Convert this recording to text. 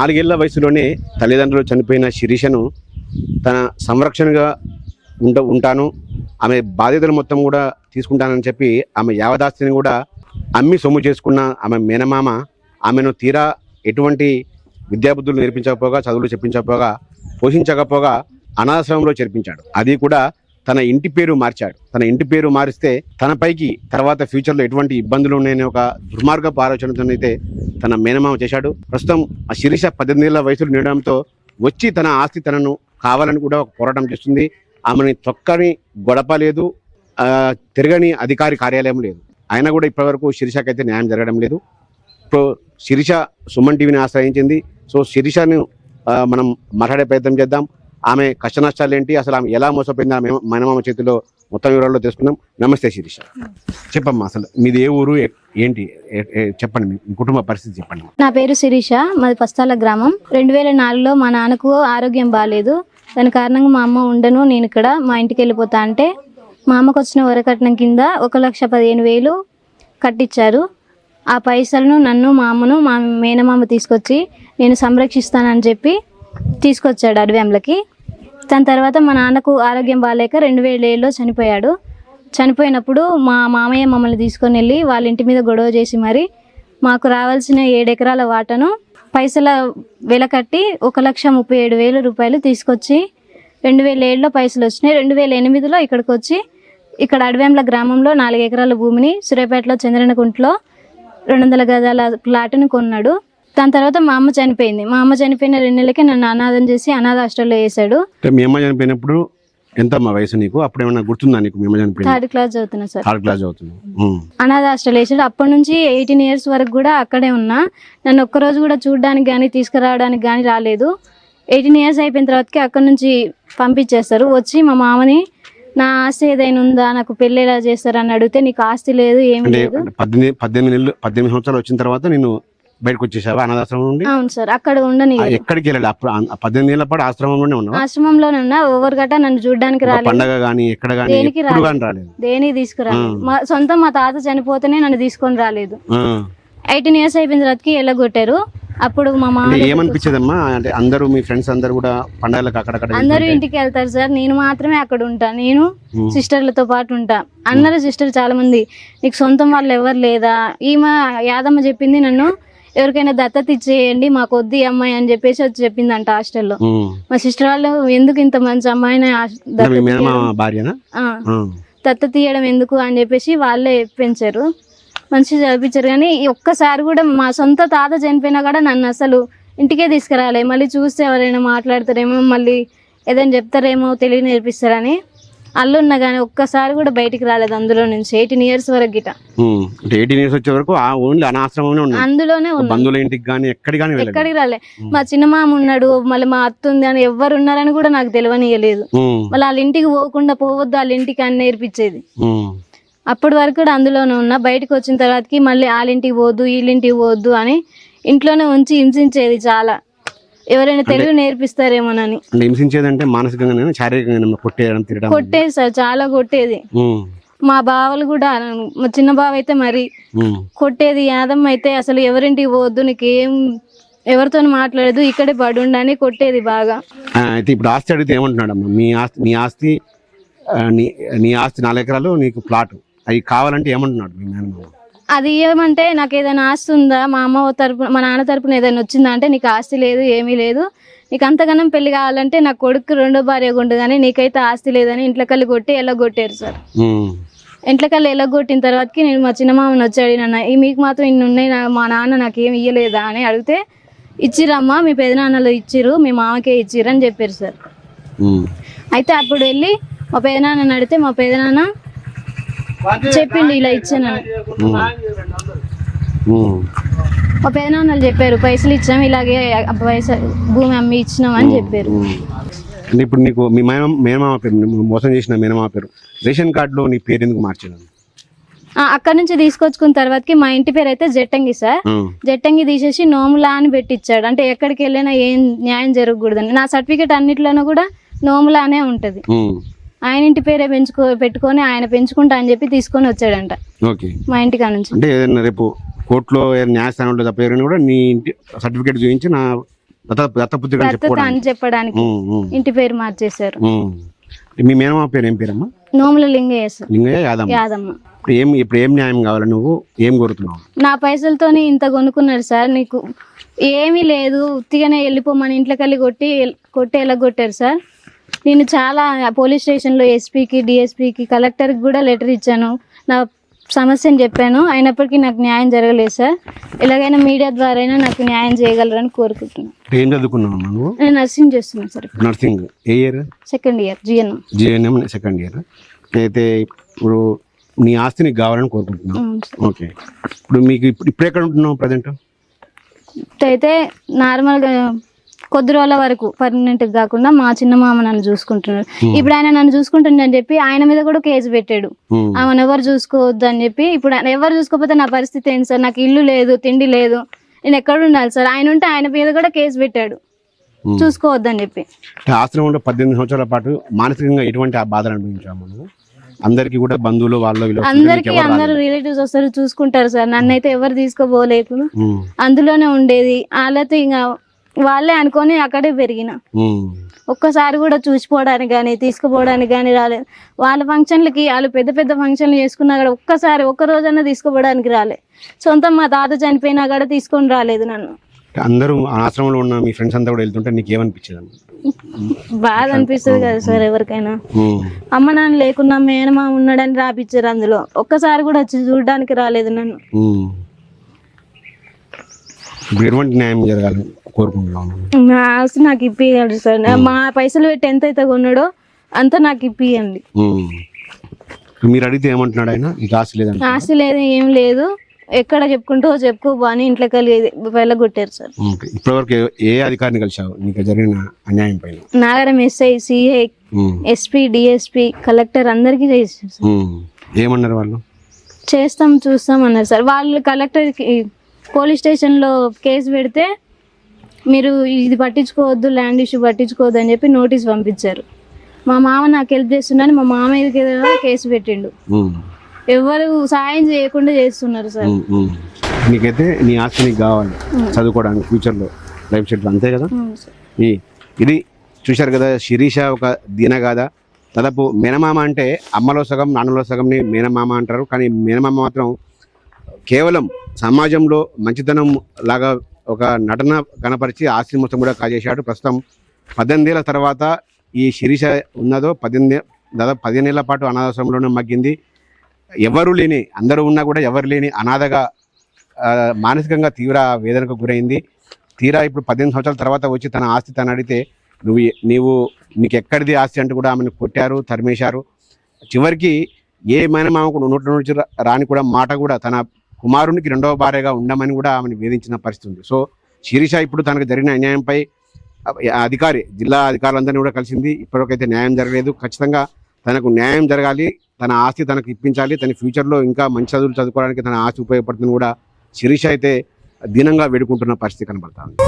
నాలుగేళ్ళ వయసులోనే తల్లిదండ్రులు చనిపోయిన శిరీషను తన సంరక్షణగా ఉంట ఉంటాను. ఆమె బాధ్యతలు మొత్తం కూడా తీసుకుంటానని చెప్పి ఆమె యావదాస్తిని కూడా అమ్మి సొమ్ము చేసుకున్న ఆమె మేనమామ ఆమెను తీరా ఎటువంటి విద్యాబుద్ధులు నేర్పించకపోగా చదువులు చెప్పించకపోగా పోషించకపోగా అనాశ్రమంలో చేర్పించాడు. అది కూడా తన ఇంటి పేరు మార్చాడు. తన ఇంటి పేరు మారిస్తే తనపైకి తర్వాత ఫ్యూచర్లో ఎటువంటి ఇబ్బందులు ఉన్నాయని ఒక దుర్మార్గపు ఆలోచనతోనైతే తన మేనమామ చేశాడు. ప్రస్తుతం ఆ శిరీష పద్దెనిమిది ఏళ్ళ వయసులో నిండడంతో వచ్చి తన ఆస్తి తనను కావాలని కూడా ఒక పోరాటం చేస్తుంది. ఆమెని తొక్కని గొడప లేదు. తిరగని అధికారి కార్యాలయం లేదు. అయినా కూడా ఇప్పటివరకు శిరీషకైతే న్యాయం జరగడం లేదు. ఇప్పుడు శిరీష సుమన్ టీవీని ఆశ్రయించింది. సో శిరీషను మనం మాట్లాడే ప్రయత్నం చేద్దాం. ఆమె కష్ట నష్టాలు ఏంటి అసలు ఆమె ఎలా మోసపోయింది? ఆమె మనమామ చేతిలో మొత్తం వివరాల్లో తెలుసుకున్నాం నమస్తే శిరీష. చెప్పమ్మా అసలు మీది ఏ ఊరు? ఏంటి? చెప్పండి మీ మీ కుటుంబ పరిస్థితి చెప్పండి. నా పేరు శిరీష మాది పస్తాల గ్రామం. రెండు వేల నాలుగులో మా నాన్నకు ఆరోగ్యం బాగాలేదు దాని కారణంగా మా అమ్మ ఉండను నేను ఇక్కడ. మా ఇంటికి వెళ్ళిపోతా అంటే మా అమ్మకు వచ్చిన వరకట్నం కింద ఒక లక్ష పదిహేను వేలు కట్టించారు ఆ పైసలను నన్ను మా అమ్మను మా మేనమామ తీసుకొచ్చి నేను సంరక్షిస్తానని చెప్పి తీసుకొచ్చాడు అడవ్యాంలకి దాని తర్వాత మా నాన్నకు ఆరోగ్యం బాగాలేక రెండు వేల ఏళ్ళలో చనిపోయాడు. చనిపోయినప్పుడు మా మామయ్య మమ్మల్ని తీసుకొని వెళ్ళి వాళ్ళ ఇంటి మీద గొడవ చేసి మరి మాకు రావాల్సిన ఏడు ఎకరాల వాటను పైసల వెల కట్టి ఒక లక్ష ముప్పై ఏడు వేల రూపాయలు తీసుకొచ్చి రెండు వేల ఏడులో పైసలు వచ్చినాయి. రెండు వేల ఎనిమిదిలో ఇక్కడికి వచ్చి ఇక్కడ అడవేంల గ్రామంలో నాలుగు ఎకరాల భూమిని సూర్యాపేటలో చంద్రనకుంట్లో రెండు వందల గజాల ప్లాట్ను కొన్నాడు. దాని తర్వాత మా అమ్మ చనిపోయింది. మా అమ్మ చనిపోయిన రెండు నెలలకే నన్ను అనాథం చేసి అనాథ హాస్టల్లో వేసాడు అంటే మీ అమ్మ చనిపోయినప్పుడు ఎంత అమ్మా వయసు నీకు? అప్పుడు ఏమైనా గుర్తుందా నీకు మీ అమ్మ చనిపోయింది? థర్డ్ క్లాస్ చదువుతున్నా సార్. థర్డ్ క్లాస్ చదువుతుంది ఉమ్. అనాథ హాస్టల్ వేసాడు అప్పటి నుంచి ఎయిటీన్ ఇయర్స్ వరకు కూడా అక్కడే ఉన్నా. నన్ను ఒక్కరోజు కూడా చూడడానికి కానీ తీసుకురావడానికి కానీ రాలేదు. ఎయిటీన్ ఇయర్స్ అయిపోయిన తర్వాతకి అక్కడ నుంచి పంపించేస్తారు. వచ్చి మా మామని నా ఆస్తి ఏదైనా ఉందా? నాకు పెళ్ళి ఎలా చేస్తారని అడిగితే నీకు ఆస్తి లేదు ఏమి అంటే లేదు. పద్దెనిమిది పద్దెనిమిది నెలలు పద్దెనిమిది సంవత్సరాలు వచ్చిన తర్వాత నేను బయటకు వచ్చేసావా అనాథాశ్రమం నుండి? అవును సార్ అక్కడ ఉండని ఎక్కడికి వెళ్ళాలి? అప్పుడు పద్దెనిమిది ఏళ్ళ పాటు ఆశ్రమంలోనే ఉన్నావా? ఆశ్రమంలోనే ఉన్నా ఓవర్ గట్ట నన్ను చూడడానికి రాలేదు. పండగ గానీ ఎక్కడ గానీ దేనికి ఎప్పుడు రాలేదు. దేనికి తీసుకురాలేదు. మా సొంత మా తాత చనిపోతేనే నన్ను తీసుకొని రాలేదు. ఆ. ఎయిటీన్ ఇయర్స్ అయిపోయిన తర్వాతకి ఎల్లగొట్టారు అప్పుడు మా మామ అంటే ఏమనిపించేదమ్మా? అంటే అందరూ మీ ఫ్రెండ్స్ అందరూ కూడా పండగలకు అక్కడక్కడ అందరూ ఇంటికి వెళ్తారు సార్. నేను మాత్రమే అక్కడ ఉంటా. నేను సిస్టర్లతో పాటు ఉంటా. అందరు సిస్టర్ చాలా మంది నీకు సొంతం వాళ్ళు ఎవరు లేదా? ఈమె యాదమ్మ చెప్పింది నన్ను ఎవరికైనా దత్తత ఇచ్చేయండి మాకు వద్దు ఈ అమ్మాయి అని చెప్పేసి వచ్చి చెప్పిందంట హాస్టల్లో. మా సిస్టర్ వాళ్ళు ఎందుకు ఇంత మంచి అమ్మాయిని. దత్తత తీయడం? ఎందుకు అని చెప్పేసి వాళ్ళే పెంచారు. మంచిగా చదివించారు కానీ ఒక్కసారి కూడా మా సొంత తాత చనిపోయినా కూడా నన్ను అసలు ఇంటికే తీసుకురాలే. మళ్ళీ చూస్తే ఎవరైనా మాట్లాడతారేమో మళ్ళీ ఏదైనా చెప్తారేమో తెలియ నేర్పిస్తారని. అల్లున్నా కానీ ఒక్కసారి కూడా బయటికి రాలేదు అందులో నుంచి ఎయిటీన్ ఇయర్స్ వరకు గిట. ఎయిటీన్ ఇయర్స్ వచ్చే వరకు ఓన్లీ అందులోనే బంధువుల ఇంటికి కానీ ఎక్కడికి కానీ ఎక్కడికి రాలే. మా చిన్న మామ ఉన్నాడు మళ్ళీ మా అత్త ఉంది అని ఎవరు ఉన్నారని కూడా నాకు తెలియనియలేదు. మళ్ళీ వాళ్ళ ఇంటికి పోకుండా పోవద్దు వాళ్ళ ఇంటికి అని నేర్పించేది. అప్పటి వరకు కూడా అందులోనే ఉన్నా. బయటకు వచ్చిన తర్వాతకి మళ్ళీ వాళ్ళింటికి పోవద్దు వీళ్ళింటికి పోవద్దు అని ఇంట్లోనే ఉంచి హింసించేది చాలా. ఎవరైనా తెలుగు నేర్పిస్తారేమోనని. అంటే హింసించేదంటే మానసికంగా శారీరకంగా కొట్టేయడం తిరగడం కొట్టేది సార్ చాలా కొట్టేది. మా బావలు కూడా మా చిన్న బావ అయితే మరి. కొట్టేది. యాదమ్మ అయితే అసలు ఎవరింటికి పోవద్దు నీకేం ఎవరితో మాట్లాడదు ఇక్కడే పడి ఉండని కొట్టేది బాగా. అయితే ఇప్పుడు ఆస్తి అడిగితే ఏమంటున్నాడమ్మా? మీ ఆస్తి నీ ఆస్తి నీ ఆస్తి నాలుగు ఎకరాలు నీకు ప్లాట్. అవి కావాలంటే ఏమంటున్నాడు మీ మేనమామ అది ఏమంటే నాకు ఏదైనా ఆస్తి ఉందా? మా అమ్మ తరపున మా నాన్న తరపున ఏదైనా వచ్చిందా అంటే నీకు ఆస్తి లేదు ఏమీ లేదు. నీకు అంతగానం పెళ్ళి కావాలంటే నా కొడుకు రెండో భార్య ఉండు కానీ నీకైతే ఆస్తి లేదని ఇంట్లో కల్లి కొట్టి ఎలా కొట్టారు సార్? ఉమ్. ఇంట్లో కల్లి ఎలా కొట్టిన తర్వాతకి నేను మా చిన్న మామని వచ్చి అడిగిన ఈ మీకు మాత్రం ఇన్ని ఉన్నాయి మా నాన్న నాకు ఏమి ఇయ్యలేదా? అని అడిగితే ఇచ్చిరమ్మా మీ పెదనాన్నలు ఇచ్చిర్రు మీ మామకే ఇచ్చిర్రు అని చెప్పారు సార్. అయితే అప్పుడు వెళ్ళి మా పెదనాన్నని అడిగితే మా పెదనాన్న చెప్పిండు ఇలా ఇచ్చానని. మా పెదనాన్నలు చెప్పారు పైసలు ఇచ్చాం ఇలాగే పైసలు భూమి అమ్మి ఇచ్చినాం అని చెప్పారు. ఇప్పుడు నీకు మీ మేన మేనమామ పేరు మోసం చేసిన మేనమామ పేరు రేషన్ కార్డులో నీ పేరు ఎందుకు మార్చాను ఆ, అక్కడ నుంచి తీసుకొచ్చుకున్న తర్వాతకి మా ఇంటి పేరు అయితే జట్టంగి సార్. జట్టంగి తీసేసి నోములా అని పెట్టించాడు అంటే ఎక్కడికి వెళ్ళినా ఏం న్యాయం జరగకూడదని. నా సర్టిఫికేట్ అన్నిట్లోనూ కూడా నోములానే ఉంటది. ఆయన ఇంటి పేరే పెంచుకో పెట్టుకొని ఆయన పెంచుకుంటా అని చెప్పి తీసుకొని వచ్చాడంట. ఓకే. మా ఇంటికా నుంచి. అంటే ఏదైనా రేపు కోర్టులో న్యాయస్థానంలో తప్ప ఎవరైనా కూడా నీ ఇంటి సర్టిఫికేట్ చూపించి నా దత్తపుత్రిక అని చెప్పడానికి. ఇంటి పేరు మార్చేశారు. మీ మేనమామ పేరు ఏం పేరమ్మా? నోముల లింగయ్య సార్. లింగయ్య యాదమ్మ. యాదమ్మ. ఇప్పుడు ఏం ఇప్పుడు ఏం న్యాయం కావాలి నువ్వు? ఏం కోరుతున్నావు? నా పైసలతోని ఇంత కొనుక్కున్నారు సార్ నీకు. ఏమీ లేదు. ఉత్తిగానే వెళ్ళిపోమని ఇంట్లోకి వెళ్ళి కొట్టి కొట్టి ఎలగొట్టారు సార్. నేను చాలా పోలీస్ స్టేషన్లో ఎస్పీకి డిఎస్పీకి కలెక్టర్కి కూడా లెటర్ ఇచ్చాను. నా సమస్యను చెప్పాను. అయినప్పటికీ నాకు న్యాయం జరగలేదు సార్. ఎలాగైనా మీడియా ద్వారా నాకు న్యాయం చేయగలరని కోరుకుంటున్నాను. ఏం చదువుకున్నావు నేను నర్సింగ్ చేస్తున్నాను సార్ నర్సింగ్. ఏ year? Second year GN GNM second year అయితే ఇప్పుడు నీ ఆస్తి నీకు కావాలని కోరుకుంటున్నావు. ఓకే. ఇప్పుడు మీకు ఇప్పుడు ఇప్పుడు ఎక్కడ ఉంటున్నావు ప్రజెంట్? అయితే నార్మల్గా కొద్ది రోజుల వరకు పర్మనెంట్ కాకుండా మా చిన్న మామ నన్ను చూసుకుంటున్నాడు. ఇప్పుడు ఆయన నన్ను చూసుకుంటుండని చెప్పి ఆయన మీద కూడా కేసు పెట్టాడు. ఆమెను ఎవరు చూసుకోవద్దు అని చెప్పి ఇప్పుడు ఆయన ఎవరు చూసుకోకపోతే నా పరిస్థితి ఏంటి సార్? నాకు ఇల్లు లేదు తిండి లేదు నేను ఎక్కడ ఉండాలి సార్? ఆయన ఉంటే ఆయన మీద కూడా కేసు పెట్టాడు. చూసుకోవద్దని చెప్పి. ఆశ్రమంలో పద్దెనిమిది సంవత్సరాల పాటు మానసికంగా ఎటువంటి ఆ బాధలు అనుభవించాము అందరికీ కూడా బంధువులు వాళ్ళు అందరికి అందరు రిలేటివ్స్ వస్తారు చూసుకుంటారు సార్. నన్నైతే ఎవరు తీసుకోపోలేదు ఉమ్, అందులోనే ఉండేది. వాళ్ళతో ఇంకా వాళ్ళే అనుకొని అక్కడే పెరిగిన. ఒక్కసారి కూడా చూసిపోవడానికి కానీ తీసుకుపోవడానికి కానీ రాలేదు. వాళ్ళ ఫంక్షన్లకి వాళ్ళు పెద్ద పెద్ద ఫంక్షన్లు చేసుకున్నా కూడా ఒక్కసారి ఒక్క రోజన్నా తీసుకుపోవడానికి రాలే. సొంతం మా తాత చనిపోయినా కూడా తీసుకొని రాలేదు నన్ను. అందరూ ఆశ్రమంలో ఉన్న మీ ఫ్రెండ్స్ అంతా కూడా వెళ్తుంటే నీకు ఏమనిపించేది? బాధ అనిపిస్తుంది కదా సార్ ఎవరికైనా. అమ్మ నాన్న లేకున్నా మేనమా ఉన్నాడని రాపిచ్చారు అందులో. ఒక్కసారి కూడా వచ్చి చూడడానికి రాలేదు నన్ను. ఎటువంటి న్యాయం జరగాలని కోరుకుంటున్నాను ఆస్తి నాకు ఇప్పియండి సార్. మా పైసలు పెట్టి ఎంత అయితే కొన్నాడో అంత నాకు ఇప్పియండి. మీరు అడిగితే ఏమంటున్నాడు ఆయన? ఆస్తి లేదు ఏం లేదు. ఎక్కడ చెప్పుకుంటూ చెప్పుకోబో అని ఇంట్లోకి వెళ్ళి వెళ్ళగొట్టారు సార్. ఇప్పటివరకు ఏ- అధికారిని కలిసావు నీకు జరిగిన అన్యాయం పైన. Nagaram SI CI SP DSP collector అందరికీ ఉమ్. ఏమన్నారు వాళ్ళు? చేస్తాం చూస్తాం అన్నారు సార్. వాళ్ళు కలెక్టర్కి పోలీస్ స్టేషన్లో కేసు పెడితే మీరు ఇది పట్టించుకోవద్దు ల్యాండ్ ఇష్యూ పట్టించుకోవద్దు అని చెప్పి నోటీస్ పంపించారు. మా మామ నాకు హెల్ప్ చేస్తున్నాను మా మామ మీదకి ఏదో కేసు పెట్టిండు. ఎవరు సాయం చేయకుండా చేస్తున్నారు సార్. నీకైతే నీ ఆస్తి నీకు కావాలి చదువుకోవడానికి ఫ్యూచర్లో లైఫ్ సెటిల్ అంతే కదా? ఇది చూశారు కదా శిరీష ఒక దీనగాథ. దాదాపు మేనమామ అంటే అమ్మలో సగం నాన్నలో సగంని మేనమామ అంటారు. కానీ మేనమామ మాత్రం కేవలం సమాజంలో మంచితనం లాగా ఒక నటన కనపరిచి ఆస్తి మొత్తం కూడా కాజేశాడు. ప్రస్తుతం పద్దెనిమిది ఏళ్ళ తర్వాత ఈ శిరీష ఉన్నదో పద్దెనిమిది దాదాపు పదిహేను ఏళ్ళ పాటు అనాథాశ్రమంలోనే మగ్గింది. ఎవరు లేని అందరూ ఉన్నా కూడా ఎవరు లేని అనాథగా మానసికంగా తీవ్ర వేదనకు గురైంది. తీరా ఇప్పుడు పద్దెనిమిది సంవత్సరాల తర్వాత వచ్చి తన ఆస్తి తను అడిగితే నువ్వు నీవు నీకు ఎక్కడిది ఆస్తి అంటూ కూడా ఆమెను కొట్టారు తరిమేశారు. చివరికి ఏ మేనమామకు నోట్ల నుంచి రాని కూడా మాట కూడా తన కుమారునికి రెండవ భార్యగా ఉండమని కూడా ఆమెను వేధించిన పరిస్థితి ఉంది. సో శిరీష ఇప్పుడు తనకు జరిగిన అన్యాయంపై అధికారి జిల్లా అధికారులందరినీ కూడా కలిసింది. ఇప్పటికైతే న్యాయం జరగలేదు. ఖచ్చితంగా తనకు న్యాయం జరగాలి. తన ఆస్తి తనకు ఇప్పించాలి. తన ఫ్యూచర్లో ఇంకా మంచి చదువులు చదువుకోవడానికి తన ఆస్తి ఉపయోగపడుతుంది కూడా శిరీష అయితే దీనంగా వేడుకుంటున్న పరిస్థితి కనబడతా ఉంది.